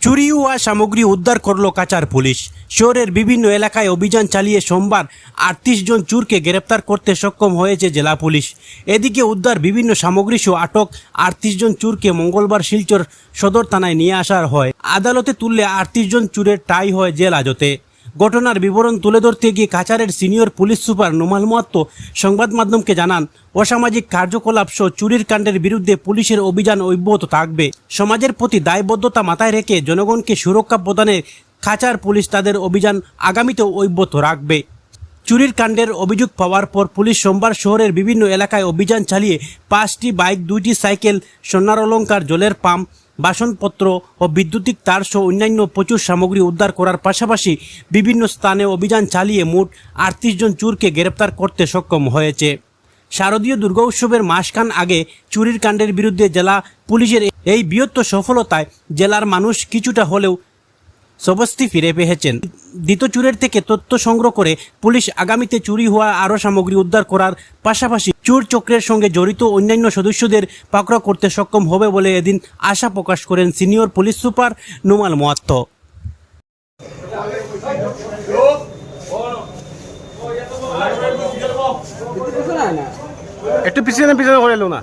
চুরি হওয়া সামগ্রী উদ্ধার করল কাচার পুলিশ। শহরের বিভিন্ন এলাকায় অভিযান চালিয়ে সোমবার আটত্রিশ জন চুরকে গ্রেপ্তার করতে সক্ষম হয়েছে জেলা পুলিশ। এদিকে উদ্ধার বিভিন্ন সামগ্রী সহ আটক আটত্রিশ জন চুরকে মঙ্গলবার শিলচর সদর থানায় নিয়ে আসার হয়। আদালতে তুললে আটত্রিশ জন চুরের টাই হয় জেল হাজতে ঘটনার বিবরণ তুলে ধরতে গিয়ে কাছারের senior police super Numal Mahatta সংবাদ মাধ্যমকে জানান, অসামাজিক কার্যকলাপ সহ চুরির কাণ্ডের বিরুদ্ধে পুলিশের অভিযান অব্যাহত থাকবে। সমাজের প্রতি দায়বদ্ধতা মাথায় রেখে জনগণকে সুরক্ষা প্রদানের খাচার পুলিশ তাদের অভিযান আগামীতেও অব্যাহত রাখবে। চুরির কাণ্ডের অভিযোগ পাওয়ার পর পুলিশ সোমবার শহরের বিভিন্ন এলাকায় অভিযান চালিয়ে পাঁচটি বাইক, দুইটি সাইকেল সোনার অলঙ্কার জলের পাম্প, বাসনপত্র ও বৈদ্যুতিক তার সহ অন্যান্য প্রচুর সামগ্রী উদ্ধার করার পাশাপাশি বিভিন্ন স্থানে অভিযান চালিয়ে মোট আটত্রিশ জন চুরকে গ্রেপ্তার করতে সক্ষম হয়েছে। শারদীয় দুর্গা উৎসবের মাসখান আগে চুরির কাণ্ডের বিরুদ্ধে জেলা পুলিশের এই বৃহত্তর সফলতায় জেলার মানুষ কিছুটা হলেও সবস্তি ফিরে পেয়েছেন। দ্বিতীয় চুরের থেকে তথ্য সংগ্রহ করে পুলিশ আগামীতে চুরি হওয়া আরও সামগ্রী উদ্ধার করার পাশাপাশি চুর চক্রের সঙ্গে জড়িত অন্যান্য সদস্যদের পাকড়া করতে সক্ষম হবে বলে এদিন আশা প্রকাশ করেন senior police super Numal Mahatta. একটু পিছনে পিছনে করে এলো। না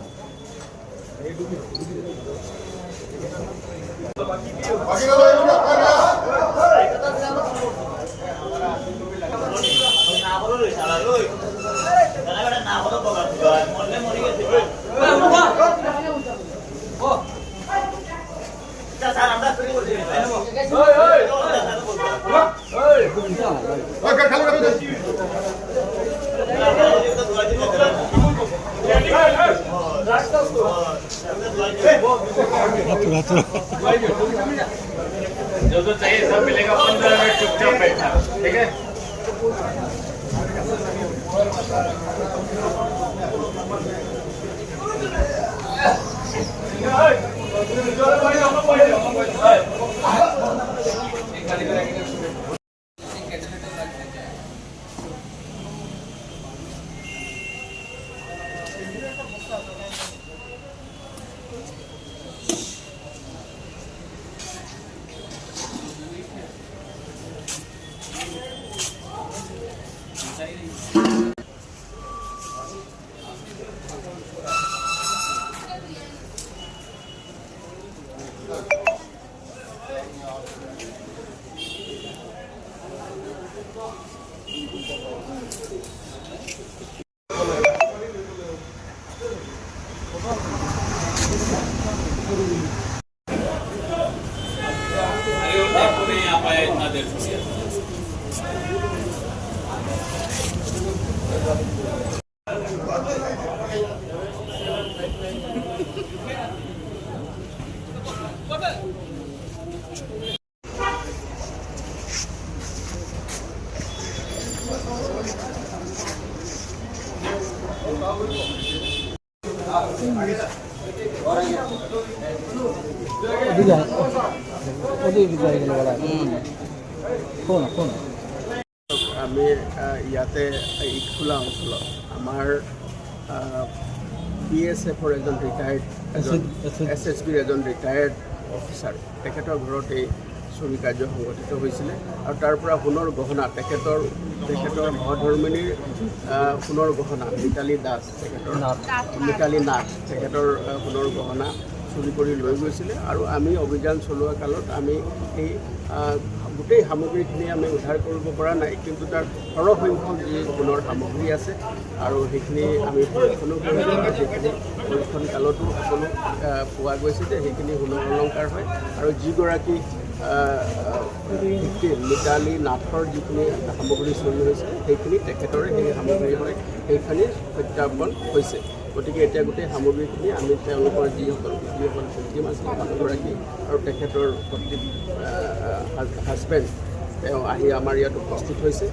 जो जो चाहिए सब मिलेगा पंद्रह मिनट चुपचाप बैठना ठीक है अरे আমি ইয়াতে ইটখোলা অঞ্চলত আমাৰ বি এছ এফৰ এজন ৰিটায়াৰ্ড এছ এছ বিৰ এজন ৰিটায়াৰ্ড অফিচাৰ তেখেতৰ ঘৰত এই চুৰি কাৰ্য সংঘটিত হৈছিলে আৰু তাৰ পৰা সোণৰ গহনা তেখেতৰ তেখেতৰ সহধৰ্মিনীৰ আহ, সোণৰ গহনা মিতালী দাস তেখেতৰ মিতালী নাথ তেখেতৰ সোণৰ গহনা। চুৰি কৰি লৈ গৈছিলে আৰু আমি অভিযান চলোৱা কালত আমি সেই গোটেই সামগ্ৰীখিনি আমি উদ্ধাৰ কৰিব পৰা নাই, কিন্তু তাৰ সৰহসংখ্যক যি সোণৰ সামগ্ৰী আছে আৰু সেইখিনি আমি পৰীক্ষণো আৰু সেইখিনি পৰীক্ষণ কালতো সকলো পোৱা গৈছে যে সেইখিনি সোণৰ অলংকাৰ হয় আৰু যিগৰাকী মিতালী নাথৰ যিখিনি সামগ্ৰী চুৰি হৈছিলে সেইখিনি তেখেতৰে সেই সামগ্ৰী হয়, সেইখিনি সত্যাপন হৈছে। গতিকে এতিয়া গোটেই সামগ্ৰীখিনি আমি তেওঁলোকৰ যিসকল যিসকল ভিক্টিম আছিলে মানুহগৰাকী আৰু তেখেতৰ হাজবেণ্ড তেওঁ আহি আমাৰ ইয়াত উপস্থিত হৈছে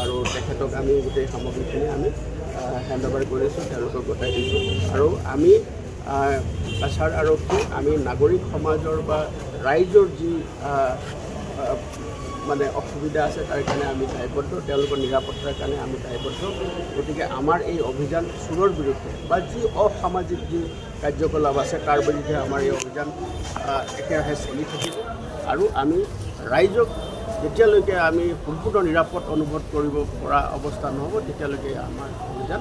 আৰু তেখেতক আমি গোটেই সামগ্ৰীখিনি আমি হেণ্ড অভাৰ কৰিছোঁ তেওঁলোকক গতাই দিছোঁ। আৰু আমি কাছাৰ আৰক্ষী আমি নাগৰিক সমাজৰ বা ৰাইজৰ যি মানে অসুবিধা আছে তাৰ কাৰণে আমি দায়বদ্ধ তেওঁলোকৰ নিৰাপত্তাৰ কাৰণে আমি দায়বদ্ধ গতিকে আমাৰ এই অভিযান চোৰৰ বিৰুদ্ধে বা যি অসামাজিক যি কাৰ্যকলাপ আছে, তাৰ বিৰুদ্ধে আমাৰ এই অভিযান একেৰাহে চলি থাকিব। আৰু আমি ৰাইজক যেতিয়ালৈকে আমি সম্পূৰ্ণ নিৰাপদ অনুভৱ কৰিব পৰা অৱস্থা নহ'ব, তেতিয়ালৈকে আমাৰ অভিযান